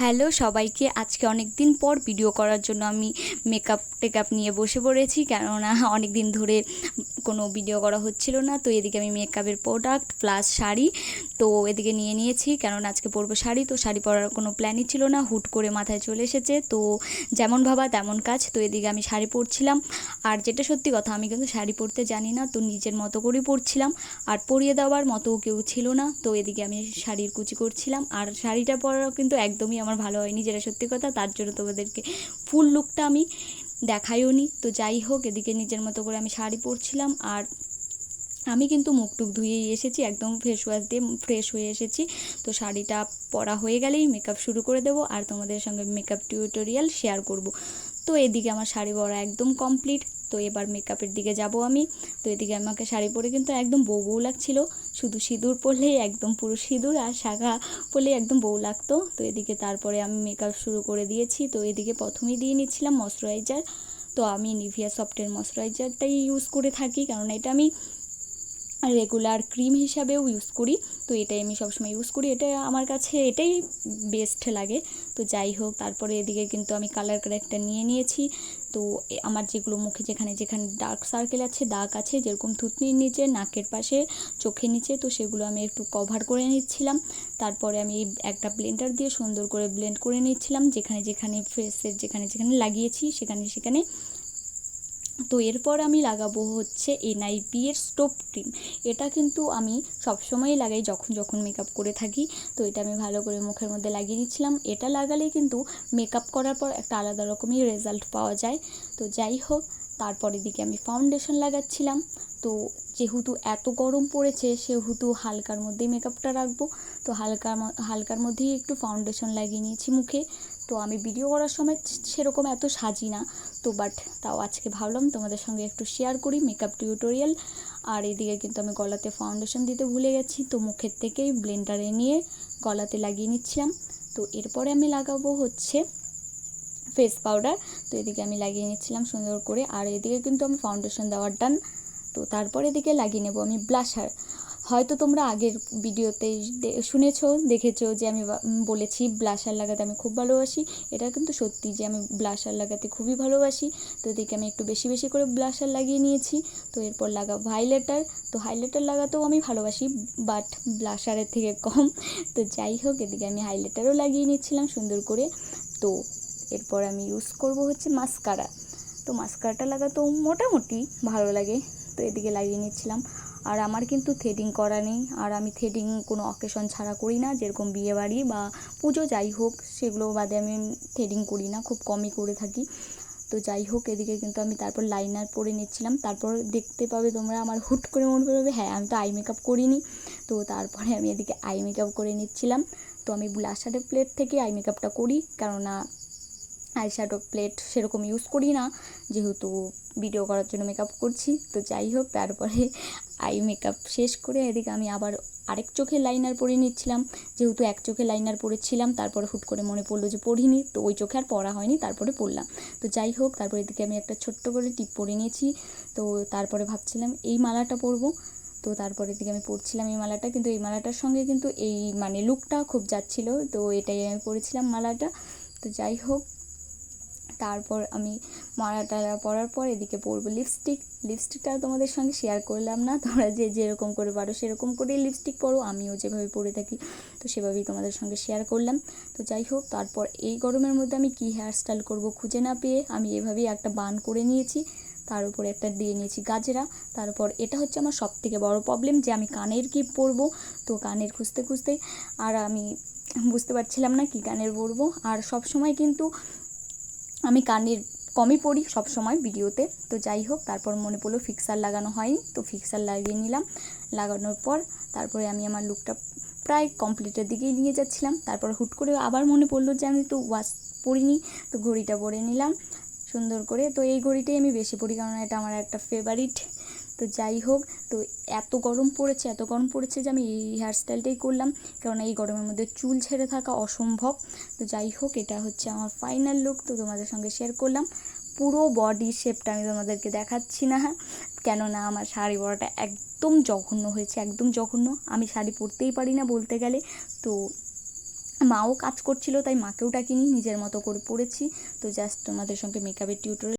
Hello সবাইকে, আজকে অনেক দিন পর ভিডিও করার জন্য আমি মেকআপ টেকআপ নিয়ে বসে পড়েছি। কেননা অনেক দিন ধরে কোনো ভিডিও করা হচ্ছিল না। তো এদিকে আমি মেকআপের প্রোডাক্ট প্লাস শাড়ি, তো এদিকে নিয়ে নিয়েছি। কেননা আজকে পরবো শাড়ি, তো শাড়ি পরার কোনো প্ল্যানই ছিল না। হুট করে মাথায় চলে এসেছে। তো যেমন ভাবা তেমন কাজ। তো এদিকে আমি শাড়ি পরছিলাম। আর যেটা সত্যি কথা, আমি কিন্তু শাড়ি পরতে জানি না। তো নিজের মতো করেই পরছিলাম। আর পরিয়ে দেওয়ার মতো কেউ ছিল না। তো এদিকে আমি শাড়ির কুচি করছিলাম। আর শাড়িটা পরাও কিন্তু একদমই আমার ভালো হয়নি যেটা সত্যি কথা, তার জন্য তোমাদেরকে ফুল লুকটা আমি দেখাইও নি। তো যাই হোক, এদিকে নিজের মতো করে আমি শাড়ি পরছিলাম আর আমি কিন্তু মুখ টুক ধুয়েই এসেছি, একদম ফেস ওয়াশ দিয়ে ফ্রেশ হয়ে এসেছি। তো শাড়িটা পরা হয়ে গেলেই মেকআপ শুরু করে দেবো আর তোমাদের সঙ্গে মেকআপ টিউটোরিয়াল শেয়ার করব। তো এদিকে আমার শাড়ি পরা একদম কমপ্লিট তো এবার মেকআপের দিকে যাব আমি। তো এদিকে আমাকে শাড়ি পরে কিন্তু একদম বউ বউ লাগছিল। শুধু সিঁদুর পরলেই একদম পুরো সিঁদুর আর শাখা পরলেই একদম বউ লাগতো। তো এদিকে তারপরে আমি মেকআপ শুরু করে দিয়েছি। তো এদিকে প্রথমেই দিয়ে নিচ্ছিলাম ময়শ্চারাইজার তো আমি নিভিয়া সফটের ময়শ্চারাইজারটাই ইউজ করে থাকি। কারণ এটা আমি রেগুলার ক্রিম হিসাবেও ইউজ করি। তো এটাই আমি সবসময় ইউজ করি। এটা আমার কাছে এটাই বেস্ট লাগে। তো যাই হোক, তারপরে এদিকে কিন্তু আমি কালার কারেক্টার নিয়ে নিয়েছি। তো আমার যেগুলো মুখে যেখানে যেখানে ডার্ক সার্কেল আছে, দাগ আছে, যেরকম থুতনির নিচে, নাকের পাশে, চোখের নিচে, তো সেগুলো আমি একটু কভার করে নিচ্ছিলাম। তারপরে আমি একটা ব্লেন্ডার দিয়ে সুন্দর করে ব্লেন্ড করে নিচ্ছিলাম। যেখানে যেখানে ফেসের যেখানে যেখানে লাগিয়েছি, সেখানে সেখানে তো এরপর আমি লাগাবো হচ্ছে এনআইপি এর স্টোভ ক্রিম এটা কিন্তু আমি সবসময়ই লাগাই যখন যখন মেকআপ করে থাকি। তো এটা আমি ভালো করে মুখের মধ্যে লাগিয়ে দিচ্ছিলাম। এটা লাগালে কিন্তু মেকআপ করার পর একটা আলাদা রকমই রেজাল্ট পাওয়া যায়। তো যাই হোক, তারপরের দিকে আমি ফাউন্ডেশন লাগাচ্ছিলাম। তো যেহেতু এত গরম পড়েছে, সেহেতু হালকার মধ্যেই মেকআপটা রাখব। তো হালকা হালকার মধ্যেই একটু ফাউন্ডেশন লাগিয়ে নিয়েছি মুখে। তো আমি ভিডিও করার সময় সেরকম এত সাজি না। তো বাট তাও আজকে ভাবলাম তোমাদের সঙ্গে একটু শেয়ার করি মেকআপ টিউটোরিয়াল আর এদিকে কিন্তু আমি গলাতে ফাউন্ডেশন দিতে ভুলে গেছি। তো মুখের থেকেই ব্লেন্ডারে নিয়ে গলাতে লাগিয়ে নিচ্ছিলাম। তো এরপরে আমি লাগাবো হচ্ছে ফেস পাউডার তো এদিকে আমি লাগিয়ে নিচ্ছিলাম সুন্দর করে। আর এদিকে কিন্তু আমি ফাউন্ডেশন দেওয়ার ডান তো তারপর এদিকে লাগিয়ে নেব আমি ব্লাশার হয়তো তোমরা আগের ভিডিওতে শুনেছো, দেখেছ যে আমি বলেছি ব্লাশার লাগাতে আমি খুব ভালোবাসি। এটা কিন্তু সত্যি যে আমি ব্লাশার লাগাতে খুবই ভালোবাসি। তো এদিকে আমি একটু বেশি বেশি করে ব্লাশার লাগিয়ে নিয়েছি। তো এরপর লাগা হাইলাইটার। তো হাইলাইটার লাগাতেও আমি ভালোবাসি, বাট ব্লাশারের থেকে কম। তো যাই হোক, এদিকে আমি হাইলাইটারও লাগিয়ে নিচ্ছিলাম সুন্দর করে। তো এরপর আমি ইউজ করব হচ্ছে মাস্কারা। তো মাস্কারাটা লাগাতেও মোটামুটি ভালো লাগে। তো এদিকে লাগিয়ে নিচ্ছিলাম আর আমার কিন্তু থ্রেডিং করা নেই। আর আমি থ্রেডিং কোনো অকেশন ছাড়া করি না, যেরকম বিয়েবাড়ি বা পুজো যাই হোক, সেগুলো বাদে আমি থ্রেডিং করি না, খুব কমই করে থাকি। তো যাই হোক, এদিকে কিন্তু আমি তারপর লাইনার পরে নিচ্ছিলাম। তারপর দেখতে পাবে তোমরা, আমার হুট করে মনে করবে হ্যাঁ আমি তো আই মেকআপ করিনি। তো তারপরে আমি এদিকে আই মেকআপ করে নিচ্ছিলাম। তো আমি ব্লাশারের প্লেট থেকে আই মেকআপটা করি, কেননা আই শ্যাডো প্লেট সেরকম ইউজ করি না। যেহেতু ভিডিও করার জন্য মেকআপ করছি, তো যাই হোক, তারপরে আই মেকআপ শেষ করে এদিকে আমি আবার আরেক চোখে লাইনার পরে নিচ্ছিলাম। যেহেতু এক চোখে লাইনার পরেছিলাম, তারপরে হুট করে মনে পড়ল যে পড়িনি, তো ওই চোখে আর পড়া হয়নি, তারপরে পড়লাম। তো যাই হোক, তারপরে এদিকে আমি একটা ছোট্ট করে টিপ পরে নিয়েছি। তো তারপরে ভাবছিলাম এই মালাটা পরবো। তো তারপরের দিকে আমি পরছিলাম এই মালাটা, কিন্তু এই মালাটার সঙ্গে কিন্তু এই মানে লুকটা খুব যাচ্ছিল, তো এটাই আমি পরেছিলাম মালাটা। তো যাই হোক তারপর আমি মারা টালা পরার পর এদিকে পরবো লিপস্টিক লিপস্টিকটা তোমাদের সঙ্গে শেয়ার করলাম না, তোমরা যে যেরকম করে পারো সেরকম করেই লিপস্টিক পরো, আমিও যেভাবে পরে থাকি তো সেভাবেই তোমাদের সঙ্গে শেয়ার করলাম। তো যাই হোক, তারপর এই গরমের মধ্যে আমি কী হেয়ারস্টাইল করব খুঁজে না পেয়ে আমি এভাবেই একটা বান করে নিয়েছি, তার উপরে একটা দিয়ে নিয়েছি গাজরা। তারপর এটা হচ্ছে আমার সব থেকে বড় প্রবলেম যে আমি কানের কি পরবো, তো কানের খুঁজতে খুঁজতে আর আমি বুঝতে পারছিলাম না কি কানের পরবো। আর সব সময় কিন্তু আমি কানের কমই পড়ি সব সময় ভিডিওতে। তো যাই হোক, তারপর মনে পড়ল ফিক্সার লাগানো হয়নি, তো ফিক্সার লাগিয়ে নিলাম। লাগানোর পর তারপরে আমি আমার লুকটা প্রায় কমপ্লিটের দিকেই নিয়ে যাচ্ছিলাম। তারপর হুট করে আবার মনে পড়ল যে আমি তো ওয়াচ পরিনি, তো ঘড়িটা পরে নিলাম সুন্দর করে। তো এই ঘড়িটাই আমি বেশি পড়ি কারণ এটা আমার একটা ফেভারিট তো যাই হোক, তো এত গরম পড়েছে, এত গরম পড়েছে যে আমি এই হেয়ারস্টাইলটাই করলাম। কারণ এই গরমের মধ্যে চুল ছেড়ে থাকা অসম্ভব। তো যাই হোক, এটা হচ্ছে আমার ফাইনাল লুক তো তোমাদের সঙ্গে শেয়ার করলাম। পুরো বডি শেপটা আমি তোমাদেরকে দেখাচ্ছি না কেননা আমার শাড়ি পরাটা একদম জঘন্য হয়েছে, একদম জঘন্য। আমি শাড়ি পরতেই পারি না বলতে গেলে। তো মাও কাজ করছিল, তাই মাকেও ডাকিনি, নিজের মতো করে পড়েছি তো জাস্ট তোমাদের সঙ্গে মেকআপের টিউটোরিয়াল